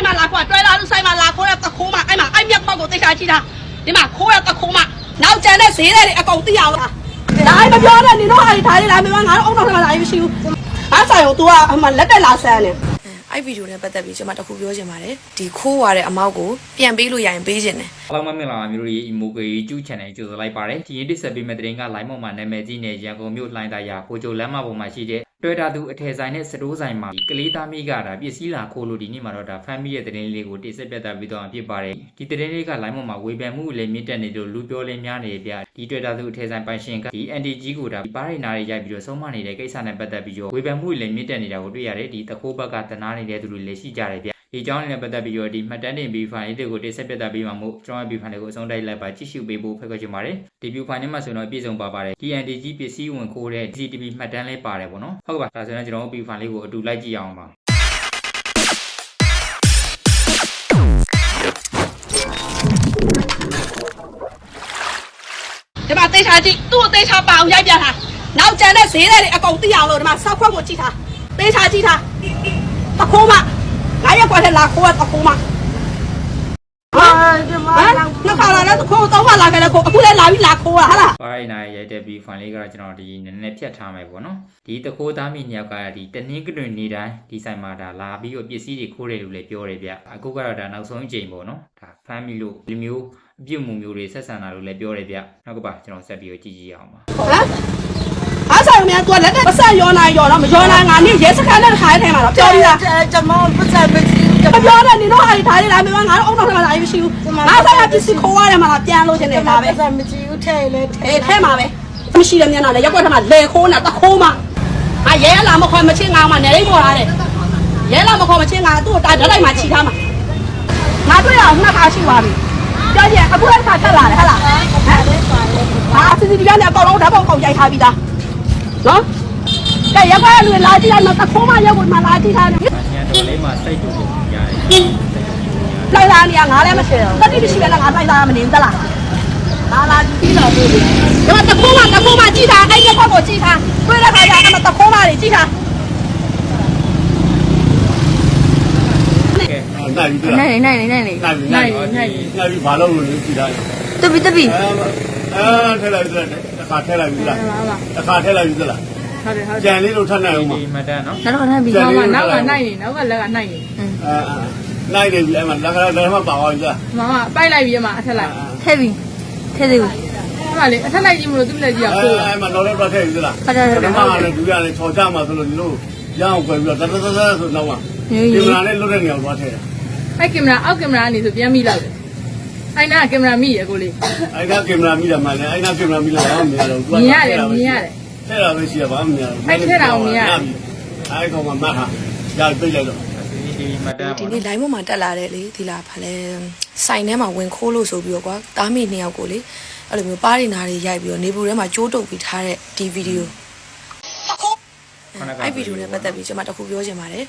ဆိုင်မှာလာခေါ်တွဲလာလူဆိုင်မှာလာခေါ်တဲ့တခိုးမအဲ့မှာအဲ့မြက်ပေါက်ကိုတိတ်ချကြည့်တာဒီမှာခိုးတဲ့တခိုးမနောက်ကျန်တဲ့ဈေးတွေအကုန်သိရအောင်ဒါအဲ့မပြောနဲ့နင်တို့ဟာဒီထားလေးလာမင်းငါတို့အုံတော်ထဲမှာလာရင်မရှိဘူးအားဆိုင်ကို तू ကအမှလက်တက်လာဆန်းနေအဲ့ဗီဒီယိုနဲ့ပတ်သက်ပြီးကျွန်မတခုပြောချင်ပါတယ်ဒီခိုးရတဲ့အမောက်ကိုပြန်ပေးလို့ရရင်ပေးချင်တယ်အားလုံးမင်္ဂလာပါမျိုးတို့ရဲ့ Emoji ကျူး channel ကြိုဆိုလိုက်ပါတယ်ဒီနေ့တစ်ဆက်ပေးမယ့်တဲ့တင်က line မောက်မှာနာမည်ကြီးနေရန်ကုန်မြို့လှိုင်းသာယာကိုကျိုလမ်းမပေါ်မှာရှိတဲ့ တွေ့တာသူအထယ်ဆိုင်နဲ့စတိုးဆိုင်မှာကလေးသားမိကဒါပစ္စည်းလာခိုးလို့ဒီနေ့မှာတော့ဒါဖမ်းမိတဲ့တဲ့လေးကိုတိဆက်ပြတ်တာပြီးတော့ဖြစ်ပါတယ်ဒီတဲ့လေးက line မောက်မှာဝေဖန်မှုလည်းမြင့်တက်နေလို့လူပြောလည်းများနေပြဒီတွေ့တာသူအထယ်ဆိုင်ပိုင်ရှင်ကဒီ NDG ကိုဒါပါးရိနာတွေရိုက်ပြီးတော့ဆုံးမနေတဲ့ကိစ္စနဲ့ပတ်သက်ပြီးတော့ဝေဖန်မှုလည်းမြင့်တက်နေတာကိုတွေ့ရတယ်ဒီတခိုးဘက်ကတနာနေတဲ့သူတွေလည်းရှိကြတယ်ဗျ ဒီကြောင်းနဲ့ပတ်သက်ပြီးတော့ဒီမှတ်တမ်းတင်ပြီးဖိုင်လေးတွေကိုတိဆက်ပြတ်တာပြီးမှမို့ကျွန်တော်ဗီဖိုင်လေးကိုအဆုံးတိုက်လိုက်ပါကြည့်ရှုပေးဖို့ဖိတ်ခေါ်ချင်ပါတယ်ဒီဗီဖိုင်ထဲမှာဆိုတော့ပြည့်စုံပါပါတယ် DNDG ပစ္စည်းဝင်ခိုးတဲ့ CCTV မှတ်တမ်းလေးပါတယ်ပေါ့နော်ဟုတ်ကဲ့ပါဒါဆိုရင်ကျွန်တော်ဗီဖိုင်လေးကိုအတူလိုက်ကြည့်အောင်ပါဒီမှာတိတ်ချကြည့်သူ့ကိုတိတ်ချပါအောင်ရိုက်ပြထားနောက်ကျန်တဲ့ဈေးတွေအကုန်သိအောင်လို့ဒီမှာစောက်ခွက်ကိုကြည့်ထားတိတ်ချကြည့်ထားတခိုးမ ငါရက်ကွက်ထဲလာခိုးတဲ့တခိုးမဟာဒီမှာဟမ်နှစ်ခါလာတော့တခိုးသုံးခါလာခဲ့တဲ့ခိုးအခုလည်းလာပြီးလာခိုးတာဟာလားပါရိနာရိုက်တဲ့ဗီဖိုင်လေးကတော့ကျွန်တော်ဒီနည်းနည်းဖြတ်ထားမယ်ပေါ့နော်ဒီတခိုးသားမိနှစ်ယောက်ကဒီတနင်းကတွင်နေတိုင်းဒီဆိုင်မှာဒါလာပြီးတော့ပစ္စည်းတွေခိုးတယ်လို့လည်းပြောတယ်ဗျအခုကတော့ဒါနောက်ဆုံးအချိန်ပေါ့နော်ဒါဖမ်းမိလို့ဒီမျိုးအပြုတ်မှုမျိုးတွေဆက်ဆံတာလို့လည်းပြောတယ်ဗျနောက်ကပါကျွန်တော်ဆက်ပြီးတော့ကြည့်ကြည့်အောင်ပါဟမ် အားဆိုင်မြန်သူကလက်တက်ပဆက်ရောနိုင်ရောတော့မရောနိုင်ငါနေရဲစခန်းနဲ့ခါရဲထဲမှာတော့ပြောပြီးသားကျမပတ်စံမကြည့်မပြောနဲ့နင်တို့ဟာဒီထားလေးလာမင်းငါတို့အုံတော်ထဲမှာလာရင်မရှိဘူးငါဆိုင်ကပစ္စည်းခိုးရတယ်မှာပြန်လို့ခြင်းကျနဲ့မဒါပဲပတ်စံမကြည့်ဦးထဲလေထဲအေးထဲမှာပဲမရှိတဲ့မျက်နှာနဲ့ရက်ွက်ထဲမှာလေခိုးနေတာတခိုးမှအာရဲလာမခေါ်မချင်းငါမှနေလေးပေါ်လာတယ်ရဲလာမခေါ်မချင်းငါသူ့ကိုတာဓာတ်လိုက်မှခြိထားမှာငါတွေ့ရအောင်နှစ်ခါရှိသွားပြီပြောကြည့်အခုလည်းခါထက်လာတယ်ဟဟလားဟမ်အာစီစီဒီကနေအကောင်လုံးဓာတ်ပုံကောင်ရိုက်ထားပြီးသား နော်ကဲရက်ွက်လူလာကြည့်လိုက်တော့တခိုးမှရက်ွက်မှလာကြည့်ထားတယ်ညံတော်လေးမှာစိတ်တူတူရတယ်စိတ်တူတူရတယ်လိုက်လာနေရငါလည်းမရှိဘူးတတိမရှိပဲငါလိုက်လာမနေဘူးသလားလာလာကြည့်တော့ဘူးဒီမှာတခိုးမှတခိုးမှကြည့်ထားအဲ့ရက်ွက်ကိုကြည့်ထားတွေ့တဲ့ခါကျတော့တခိုးမှတွေကြည့်ထားကဲနိုင်ပြီလားနိုင်နေနိုင်နေနိုင်နေနိုင်ပြီနိုင်ပြီနိုင်ပြီဘာလို့လဲကြည့်တာတပီတပီအဲအဲထဲလိုက်ပြီလားတစ် ခါထဲလိုက်ပြီလားတစ်ခါထဲလိုက်ပြီလားဟုတ်တယ်ဟုတ်ကြံလေးလို့ထပ်နိုင်အောင်ပါဒီမတန်းနော်နောက်တော့နိုင်ပြီတယ်မမနောက်ကနိုင်နေနောက်ကလက်ကနိုင်နေအဲနိုင်တယ်ပြီအဲ့မှာလက်ကလည်းလည်းမပါပါဘူးလားမမပိုက်လိုက်ပြီးမှအထက်လိုက်ထဲပြီထဲသေးဘူးဟမလေးအထက်လိုက်ကြည့်မလို့သူ့လက်ကြီးကအဲကိုအဲ့မှာတော့တော့ထည့်ပြီလားဟုတ်တယ်ဟုတ်တယ်ဓမ္မလည်းဒုရလည်းချော်ချမှာဆိုလို့ဒီလိုရအောင်ကြွယ်ပြီးတော့တတတတဆိုတော့မှဒီမလာနဲ့လွတ်တဲ့နေရာကိုသွားထည့်တယ်အဲ့ကင်မရာအောက်ကင်မရာကနေဆိုပြန်မိလိုက်တယ် အဲ့နာကင်မရာမိရကိုလေးအဲ့ကကင်မရာမိတာမှလည်းအဲ့ကကင်မရာမိလာတော့မရတော့ဘူးမြင်ရတယ်မြင်ရတယ်ထဲတာပဲရှိရပါမရဘူးအဲ့ကောင်ကမတ်ဟာရပြိတ်လိုက်တော့ဒီမတန်းဒီပေါ့နေ့ line ပေါ်မှာတက်လာတဲ့လေဒီလားဗာလဲစိုင်ထဲမှာဝင်ခိုးလို့ဆိုပြီးတော့ကွာတားမိနှစ်ယောက်ကိုလေအဲ့လိုမျိုးပါးရီနာတွေရိုက်ပြီးတော့နေပူထဲမှာကြိုးတုပ်ပြီးထားတဲ့ဒီဗီဒီယိုအဲ့ဗီဒီယိုနဲ့ပတ်သက်ပြီးကျွန်မတခုပြောချင်ပါတယ်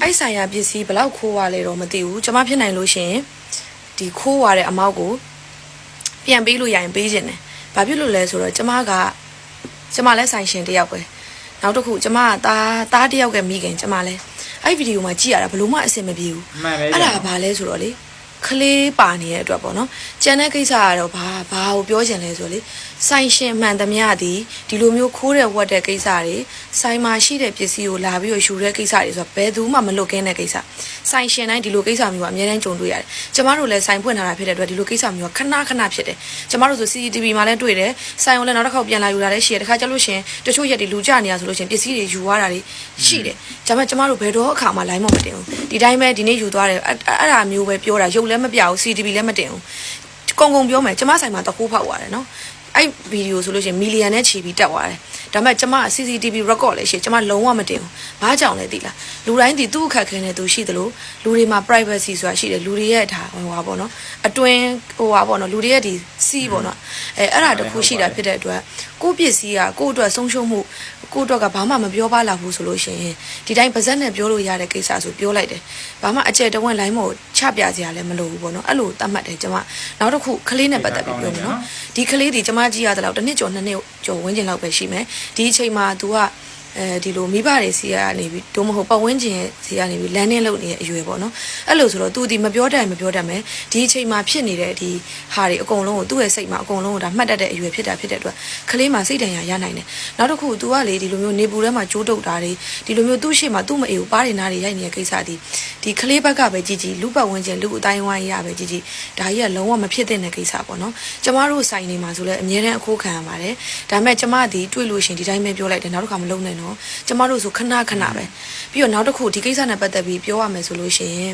အဲ့ဆိုင်ရာပစ္စည်းဘယ်လောက်ခိုးရလဲတော့မသိဘူးကျွန်မဖြစ်နိုင်လို့ရှိရင် ဒီခိုးရတဲ့အမောက်ကိုပြန်ပေးလို့ရရင်ပေးခြင်းတယ်ဘာဖြစ်လို့လဲဆိုတော့ကျွန်မကကျွန်မလည်းဆိုင်ရှင်တစ်ယောက်ပဲနောက်တစ်ခုကျွန်မကသားသားတစ်ယောက်ကမိခင်ကျွန်မလည်းအဲ့ဗီဒီယိုမှာကြည့်ရတာဘလို့မှအဆင်မပြေဘူးမှန်ပဲအဲ့ဒါဘာလဲဆိုတော့လေ ခလေးပါနေတဲ့အတွက်ပေါ့နော်ကြံတဲ့ကိစ္စကတော့ဘာဘာကိုပြောချင်လဲဆိုလေဆိုင်ရှင်မှန်သမျှသည်ဒီလိုမျိုးခိုးတဲ့ဝတ်တဲ့ကိစ္စတွေဆိုင်မှာရှိတဲ့ပစ္စည်းကိုလာပြီးတော့ယူတဲ့ကိစ္စတွေဆိုတော့ဘယ်သူမှမလွတ်ကင်းတဲ့ကိစ္စဆိုင်ရှင်တိုင်းဒီလိုကိစ္စမျိုးကအများတန်းကြုံတွေ့ရတယ်ကျမတို့လည်းဆိုင်ဖွင့်ထားတာဖြစ်တဲ့အတွက်ဒီလိုကိစ္စမျိုးကခဏခဏဖြစ်တယ်ကျမတို့ဆို CCTV မှာလည်းတွေ့တယ်ဆိုင်ကိုလည်းနောက်တစ်ခေါက်ပြန်လာယူတာလည်းရှိတယ်တခါကျလို့ရှရင်တချို့ရက်တွေလူကြနေရဆိုလို့ရှရင်ပစ္စည်းတွေယူသွားတာတွေရှိတယ်ဒါပေမဲ့ကျမတို့ဘယ်တော့အခါမှ line မမတင်ဘူးဒီတိုင်းပဲဒီနေ့ယူသွားတယ်အဲ့အဲ့ဒါမျိုးပဲပြောတာရုပ်လည်းမပြဘူး CCTV လည်းမတင်ဘူးကုံကုံပြောမယ်ကျမဆိုင်မှာတကူဖောက်သွားတယ်နော် အဲ့ဗီဒီယိုဆိုလို့ရှိရင်မီလီယံနဲ့ချီပြီးတက်သွားတယ်ဒါပေမဲ့ကျမ CCTV record လည်းရှိကျမလုံးဝမတင်ဘူးဘာကြောင့်လဲသိလားလူတိုင်းဒီသူ့အခက်ခဲနဲ့သူရှိသလိုလူတွေမှာ privacy ဆိုတာရှိတယ်လူတွေရဲ့ဒါဟိုဟာပေါ့နော်အတွင်းဟိုဟာပေါ့နော်လူတွေရဲ့ဒီစီးပေါ့နော်အဲအဲ့ဒါတခုရှိတာဖြစ်တဲ့အတွက်ကိုယ့်ပစ္စည်းကကိုယ့်အတွက်ဆုံးရှုံးမှုကိုယ့်အတွက်ကဘာမှမပြောပါလာဘူးဆိုလို့ရှိရင်ဒီတိုင်းပါဇက်နဲ့ပြောလို့ရတဲ့ကိစ္စဆိုပြောလိုက်တယ်ဘာမှအကျယ်တဝင့်လိုင်းမို့ချပြစရာလည်းမလိုဘူးပေါ့နော်အဲ့လိုတတ်မှတ်တယ်ကျမနောက်တစ်ခုကလေးနဲ့ပတ်သက်ပြီးပြောမယ်နော် ဒီကလေးဒီကျမကြည့်ရတဲ့လောက်တစ်နှစ်ကျော်နှစ်နှစ်ကျော်ဝန်းကျင်လောက်ပဲရှိမယ်ဒီအချိန်မှာ तू က အဲဒီလိုမိဘတွေစီကနေပြီးတို့မဟုတ်ပတ်ဝန်းကျင်စီကနေပြီးလမ်းနဲ့လုံနေတဲ့အရွယ်ပေါ့နော်အဲ့လိုဆိုတော့သူဒီမပြောတတ်ရင်မပြောတတ်မယ်ဒီအချိန်မှာဖြစ်နေတဲ့ဒီဟာတွေအကုန်လုံးကိုသူ့ရဲ့စိတ်မှာအကုန်လုံးကိုဒါမှတ်တတ်တဲ့အရွယ်ဖြစ်တာဖြစ်တဲ့အတွက်ကလေးမှာစိတ်တန်ရာရနိုင်တယ်နောက်တစ်ခု तू ကလေဒီလိုမျိုးနေပူထဲမှာကြိုးတုပ်တာတွေဒီလိုမျိုးသူ့ရှေ့မှာသူ့မအေကိုပါးနေနာတွေရိုက်နေတဲ့ကိစ္စဒီဒီကလေးဘက်ကပဲကြည်ကြည်လူပတ်ဝန်းကျင်လူအတိုင်းဝိုင်းရပဲကြည်ကြည်ဒါကြီးကလုံးဝမဖြစ်တဲ့ကိစ္စပေါ့နော်ကျမတို့ဆိုင်နေမှာဆိုလဲအများနဲ့အခိုးခံရပါတယ်ဒါပေမဲ့ကျမဒီတွေ့လို့ရှရင်ဒီတိုင်းပဲပြောလိုက်တယ်နောက်တစ်ခါမလုံးနဲ့နော်ကျမတို့ဆိုခဏခဏပဲပြီးတော့နောက်တစ်ခုဒီကိစ္စနဲ့ပတ်သက်ပြီးပြောရမယ်ဆိုလို့ရှိရင်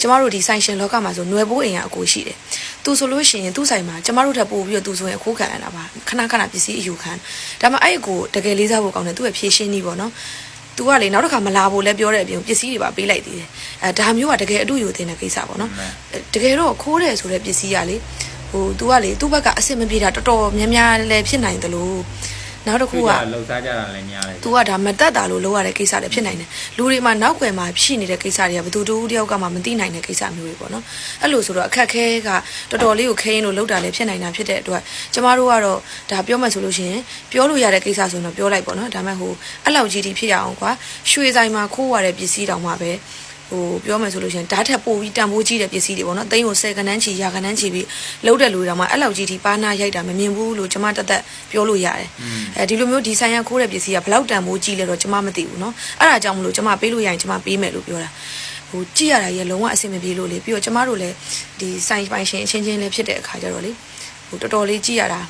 ကျမတို့ဒီဆိုင်ရှင်လောကမှာဆိုຫນွယ်ဘိုးအိမ်ကအကိုရှိတယ်။သူဆိုလို့ရှိရင်သူ့ဆိုင်မှာကျမတို့ထပ်ပို့ပြီးတော့သူဆိုရင်အခိုးခံရတာပါ။ခဏခဏပစ္စည်းအယူခံ။ဒါမှအဲ့အကိုတကယ်လေးစားဖို့ကောင်းတယ်သူ့ရဲ့ဖြည့်ရှင်းနည်းပေါ့နော်။ तू ကလေနောက်တစ်ခါမလာဖို့လဲပြောတဲ့အပြင်ပစ္စည်းတွေပါပေးလိုက်သေးတယ်။အဲဒါမျိုးကတကယ်အတူယူတင်တဲ့ကိစ္စပေါ့နော်။တကယ်တော့ခိုးတယ်ဆိုတဲ့ပစ္စည်းကလေဟို तू ကလေသူ့ဘက်ကအဆင်မပြေတာတော်တော်များများလည်းဖြစ်နိုင်တယ်လို့ နောက်တစ်ခုခုကကလှုပ်ရှားကြတာလည်းများတယ် तू ကဒါမတက်တာလို့လုပ်ရတဲ့ကိစ္စတွေဖြစ်နိုင်တယ်လူတွေမှာနောက်ွယ်မှာဖြစ်နေတဲ့ကိစ္စတွေကဘယ်သူတူတယောက်ကမှမသိနိုင်တဲ့ကိစ္စမျိုးတွေပေါ့နော်အဲ့လိုဆိုတော့အခက်ခဲကတော်တော်လေးကိုခဲရင်လို့လုပ်တာလည်းဖြစ်နိုင်တာဖြစ်တဲ့အတွက်ကျမတို့ကတော့ဒါပြောမှဆိုလို့ရှိရင်ပြောလို့ရတဲ့ကိစ္စဆိုရင်တော့ပြောလိုက်ပေါ့နော်ဒါမဲ့ဟိုအဲ့လောက်ကြီးတိဖြစ်ရအောင်ကွာရွှေဆိုင်မှာခိုးရတဲ့ပစ္စည်းတောင်မှပဲ ဟိုပြောမယ်ဆိုလို့ရှိရင်ဓာတ်ထက်ပိုပြီးတန်ဖိုးကြီးတဲ့ပစ္စည်းတွေပေါ့နော်။သိန်းကို10ကနန်းချီရာကနန်းချီပြီးလုံးတဲ့လူတွေတောင်မှအဲ့လောက်ကြီးထိပါနာရိုက်တာမမြင်ဘူးလို့ကျွန်မတက်တက်ပြောလို့ရတယ်။အဲဒီလိုမျိုးဒီဆိုင်ရခိုးတဲ့ပစ္စည်းကဘလောက်တန်ဖိုးကြီးလဲတော့ကျွန်မမသိဘူးနော်။အဲ့ဒါကြောင့်မလို့ကျွန်မပေးလို့ရရင်ကျွန်မပေးမယ်လို့ပြောတာ။ဟိုကြည့်ရတာကြီးလုံးဝအဆင်မပြေလို့လေပြီးတော့ကျွန်မတို့လည်းဒီဆိုင်ပိုင်ရှင်အချင်းချင်းလည်းဖြစ်တဲ့အခါကျတော့လေဟိုတော်တော်လေးကြည့်ရတာ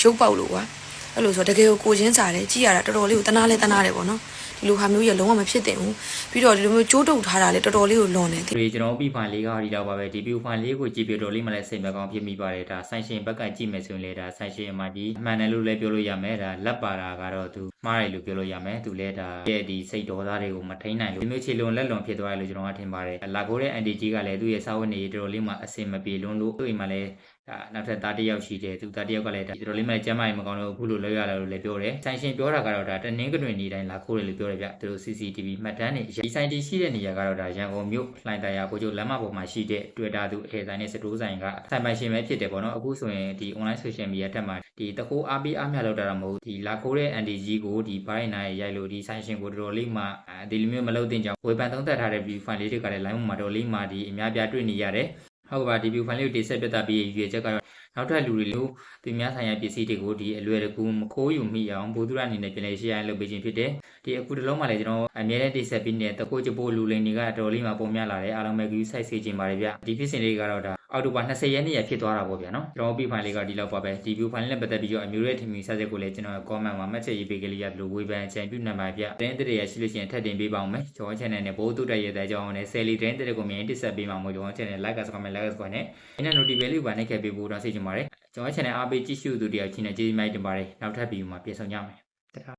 ရုပ်ပေါက်လို့ကွာ။ အဲ့လိုဆိုတကယ်ကိုကိုချင်းစားတယ်ကြည့်ရတာတော်တော်လေးကိုတနာလဲတနာတယ်ပေါ့နော်။ဒီလိုဟာမျိုးကြီးလုံးဝမဖြစ်သင့်ဘူးပြီးတော့ဒီလိုမျိုးကြိုးတုပ်ထားတာလေတော်တော်လေးကိုလွန်တယ်ဒီကျွန်တော်ပြီးဖိုင်လေးကဒီတော့ပါပဲဒီ view file လေးကိုကြည့်ပြတော့လေးမှလည်းစိတ်မကောင်းဖြစ်မိပါတယ်ဒါဆိုင်ရှင်ဘက်ကကြည့်မယ်ဆိုရင်လေဒါဆိုင်ရှင်မှာဒီအမှန်တယ်လို့လည်းပြောလို့ရမယ်ဒါလက်ပါတာကတော့သူမှားတယ်လို့ပြောလို့ရမယ်သူလည်းဒါရဲ့ဒီစိတ်ဒေါသတွေကိုမထိန်နိုင်လို့ဒီမျိုးခြေလွန်လက်လွန်ဖြစ်သွားတယ်လို့ကျွန်တော်ကထင်ပါတယ်လာကိုတဲ့ NDG ကလည်းသူ့ရဲ့စာဝတ်နေတော်တော်လေးမှအစင်မပြေလွန်းလို့သူ့အိမ်မှာလည်း ဒါနောက်ထပ်သားတစ်ယောက်ရှိတယ်သူသားတစ်ယောက်ကလည်းဒါတော်တော်လေးမှကျမ်းမာရေးမကောင်းတော့အခုလိုလောက်ရတယ်လို့လည်းပြောတယ်ဆိုင်ရှင်ပြောတာကတော့ဒါတနင်္ဂနွေနေ့တိုင်းလာခိုးတယ်လို့ပြောတယ်ဗျသူတို့ CCTV မှတ်တမ်းတွေဒီဆိုင်တီရှိတဲ့နေရာကတော့ဒါရန်ကုန်မြို့လှိုင်သာယာကိုကျိုလမ်းမပေါ်မှာရှိတဲ့တွေ့တာသူအထည်ဆိုင်နဲ့စတိုးဆိုင်ကဆိုင်ပိုင်ရှင်ပဲဖြစ်တယ်ပေါ့နော်အခုဆိုရင်ဒီ online social media တက်မှာဒီတခိုးအားပေးအားမြလောက်တာတော့မဟုတ်ဒီလာခိုးတဲ့ NDG ကိုဒီဘိုင်းနိုင်ရိုက်လို့ဒီဆိုင်ရှင်ကိုတော်တော်လေးမှဒီလိုမျိုးမလုပ်သင့်ကြောင်းဝေဖန်သုံးသပ်ထားတဲ့ view file လေးတွေကလည်း line မှာတော်လေးမှဒီအများပြတွေ့နေရတယ် ဟုတ်ပါဒီ view file လေးကိုတိဆက်ပြသပြီးရွေချက်ကတော့နောက်ထပ်လူတွေလို့သူများဆိုင်ရာပစ္စည်းတွေကိုဒီအလွယ်တကူမခိုးယူမိအောင်ဘိုးသူရအနေနဲ့ပြင်လဲရှေ့ရလုပ်ပေးခြင်းဖြစ်တယ်ဒီအခုတလုံးမှလည်းကျွန်တော်အမြဲတမ်းတိဆက်ပြီးနေတဲ့တကိုးချပိုးလူလိန်တွေကတော်လေးမှပုံများလာတယ်အားလုံးပဲ view site စေခြင်းပါတယ်ဗျဒီဖြစ်စဉ်လေးကတော့ဒါအောက်တိုဘာ20ရက်နေ့ရဖြစ်သွားတာပေါ့ဗျာနော်ကျွန်တော်ပြီး file လေးကဒီလောက်ပါပဲဒီ view file နဲ့ပတ်သက်ပြီးတော့အမျိုးရဲ့ထင်မြင်ဆက်စက်ကိုလည်းကျွန်တော် comment မှာမှတ်ချက်ရေးပေးကလေးရတယ်လို့ဝေဖန်ချန်ပြုနိုင်ပါဗျတင်းတဲ့ရရှိလို့ရှိရင်ထပ်တင်ပေးပါအောင်မယ်ကျွန်တော် channel နဲ့ဘိုးတုတက်ရတဲ့အကြောင်းနဲ့ Sally တင်းတဲ့ကိုမြင်တိဆက်ပေးမှာမို့ကျွန်တော် channel like က comment like ကနဲ့အင်း notification လေးပါနဲ့ခဲ့ပေးဖို့တော့သိချင်ပါတယ်ကျွန်တော် channel အားပေးကြည့်ရှုသူတယောက်ချင်းနဲ့ကျေးဇူးများတင်ပါတယ်နောက်ထပ်ဗီဒီယိုမှာပြန်ဆောင်ကြမယ်